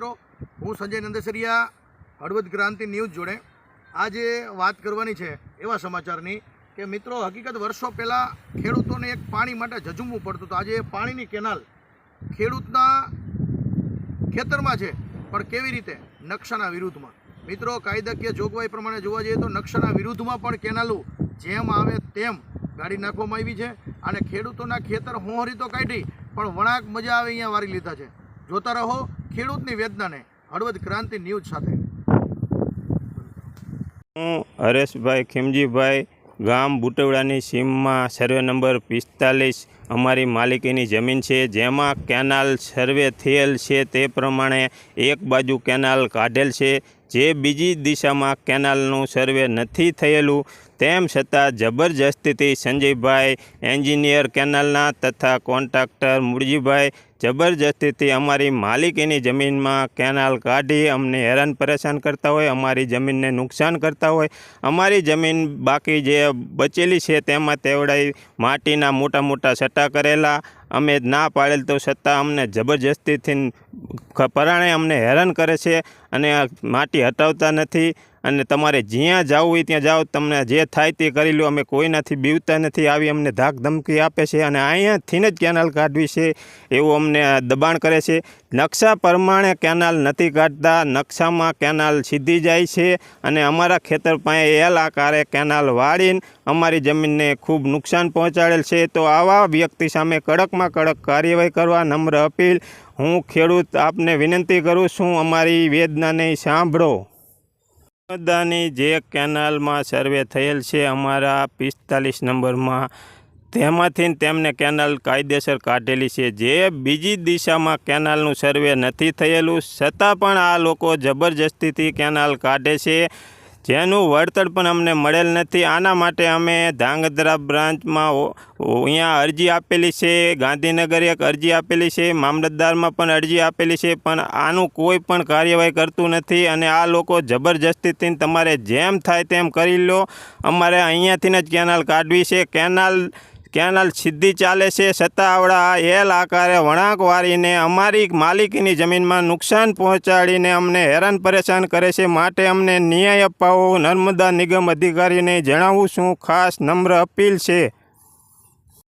મિત્રો, હું સંજય નંદેસરિયા, હળવદ ક્રાંતિ ન્યૂઝ જોડે. આજે વાત કરવાની છે એવા સમાચારની કે મિત્રો, હકીકત વર્ષો પહેલાં ખેડૂતોને એક પાણી માટે ઝઝુમવું પડતું હતું. આજે એ પાણીની કેનાલ ખેડૂતના ખેતરમાં છે, પણ કેવી રીતે? નકશાના વિરુદ્ધમાં. મિત્રો, કાયદાકીય જોગવાઈ પ્રમાણે જોવા જઈએ તો નકશાના વિરુદ્ધમાં પણ કેનાલો જેમ આવે તેમ ગાડી નાખવામાં આવી છે અને ખેડૂતોના ખેતર હોંહરી તો કાઢી, પણ વણાક મજા આવે અહીંયા વારી લીધા છે. જોતા રહો ખેડૂતની વેદનાને હળવદ ક્રાંતિ ન્યૂઝ સાથે. હું હરેશભાઈ ખીમજીભાઈ, ગામ બુટવડાની સીમમાં સર્વે નંબર પિસ્તાલીસ અમારી માલિકીની જમીન છે. જેમાં કેનાલ સર્વે થયેલ છે. તે પ્રમાણે એક બાજુ કેનાલ કાઢેલ છે. જે બીજી દિશામાં કેનાલનું સર્વે નથી થયેલું તેમ છતાં જબરજસ્તીથી સંજયભાઈ એન્જિનિયર કેનાલના તથા કોન્ટ્રાક્ટર મુળજીભાઈ જબરજસ્તીથી અમારી માલિકીની જમીનમાં કેનાલ કાઢી અમને હેરાન પરેશાન કરતા હોય, અમારી જમીનને નુકસાન કરતા હોય. અમારી જમીન બાકી જે બચેલી છે તેમાં તેવડાઈ માટીના મોટા મોટા સટ્ટા કરેલા. અમે ના પાડેલ તો છતાં અમને જબરજસ્તીથી પરાણે અમને હેરાન કરે છે અને માટી હટાવતા નથી. અને તમારે જ્યાં જવું હોય ત્યાં જાઓ, તમને જે થાય તે કરી લો. અમે કોઈનાથી બીવતા નથી. આવી અમને ધાક ધમકી આપે છે અને અહીંયાથી જ કેનાલ કાઢવી છે એવું અમને દબાણ કરે છે. નકશા પ્રમાણે કેનાલ નથી કાઢતા. નકશામાં કેનાલ સીધી જાય છે અને અમારા ખેતર પાસે એલ આકારે કેનાલ વાળીને અમારી જમીનને ખૂબ નુકસાન પહોંચાડેલ છે. તો આવા વ્યક્તિ સામે કડકમાં કડક કાર્યવાહી કરવા નમ્ર અપીલ. હું ખેડૂત આપને વિનંતી કરું છું. અમારી વેદનાને સાંભળો. નર્મદાની જે કેનાલમાં સર્વે થયેલ છે અમારા પિસ્તાલીસ નંબરમાં. તેમાંથી તેમને કેનાલ કાયદેસર કાઢેલી છે. જે બીજી દિશામાં કેનાલનું સર્વે નથી થયેલું, છતાં પણ આ લોકો જબરજસ્તીથી કેનાલ કાઢે છે. જેનું વળતર પણ અમને મળેલ નથી. આના માટે અમે ધાંગધ્રા બ્રાન્ચમાં અહીંયા અરજી આપેલી છે. ગાંધીનગર એક અરજી આપેલી છે. મામલતદારમાં પણ અરજી આપેલી છે. પણ આનું કોઈ પણ કાર્યવાહી કરતું નથી અને આ લોકો જબરજસ્તીથી તમારે જેમ થાય તેમ કરી લો. અમારે અહીંયાથી જ કેનાલ કાઢવી છે. કેનાલ કેનાલ સીધી ચાલે છે. છતાં આવડા એલ આકારે વળાંક વાળીને અમારી માલિકીની જમીનમાં નુકસાન પહોંચાડીને અમને હેરાન પરેશાન કરે છે. માટે અમને ન્યાય અપાવો નર્મદા નિગમ અધિકારીને જણાવું છું. ખાસ નમ્ર અપીલ છે.